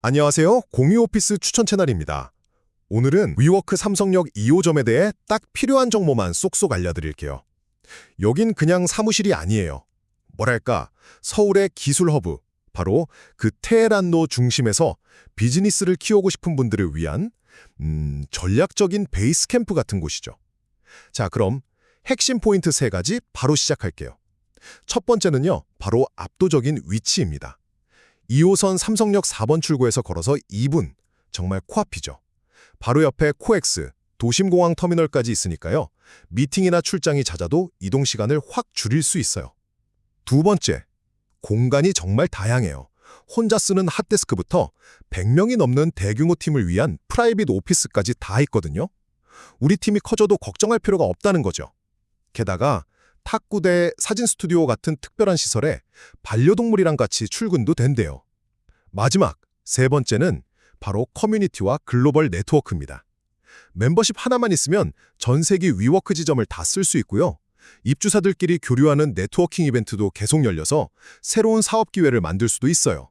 안녕하세요. 공유 오피스 추천 채널입니다. 오늘은 위워크 삼성역 2호점에 대해 딱 필요한 정보만 쏙쏙 알려드릴게요. 여긴 그냥 사무실이 아니에요. 뭐랄까, 서울의 기술 허브, 바로 그 테헤란로 중심에서 비즈니스를 키우고 싶은 분들을 위한 음, 전략적인 베이스 캠프 같은 곳이죠. 자, 그럼 핵심 포인트 세 가지 바로 시작할게요. 첫 번째는요, 바로 압도적인 위치입니다. 2호선 삼성역 4번 출구에서 걸어서 2분, 정말 코앞이죠. 바로 옆에 코엑스, 도심공항 터미널까지 있으니까요. 미팅이나 출장이 잦아도 이동 시간을 확 줄일 수 있어요. 두 번째, 공간이 정말 다양해요. 혼자 쓰는 핫데스크부터 100명이 넘는 대규모 팀을 위한 프라이빗 오피스까지 다 있거든요. 우리 팀이 커져도 걱정할 필요가 없다는 거죠. 게다가 탁구대, 사진 스튜디오 같은 특별한 시설에 반려동물이랑 같이 출근도 된대요. 마지막, 세 번째는 바로 커뮤니티와 글로벌 네트워크입니다. 멤버십 하나만 있으면 전 세계 위워크 지점을 다 쓸 수 있고요. 입주사들끼리 교류하는 네트워킹 이벤트도 계속 열려서 새로운 사업 기회를 만들 수도 있어요.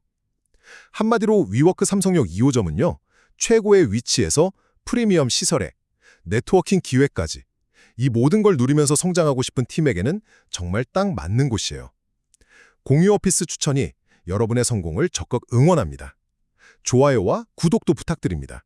한마디로 위워크 삼성역 2호점은요. 최고의 위치에서 프리미엄 시설에 네트워킹 기회까지 이 모든 걸 누리면서 성장하고 싶은 팀에게는 정말 딱 맞는 곳이에요. 공유 오피스 추천이 여러분의 성공을 적극 응원합니다. 좋아요와 구독도 부탁드립니다.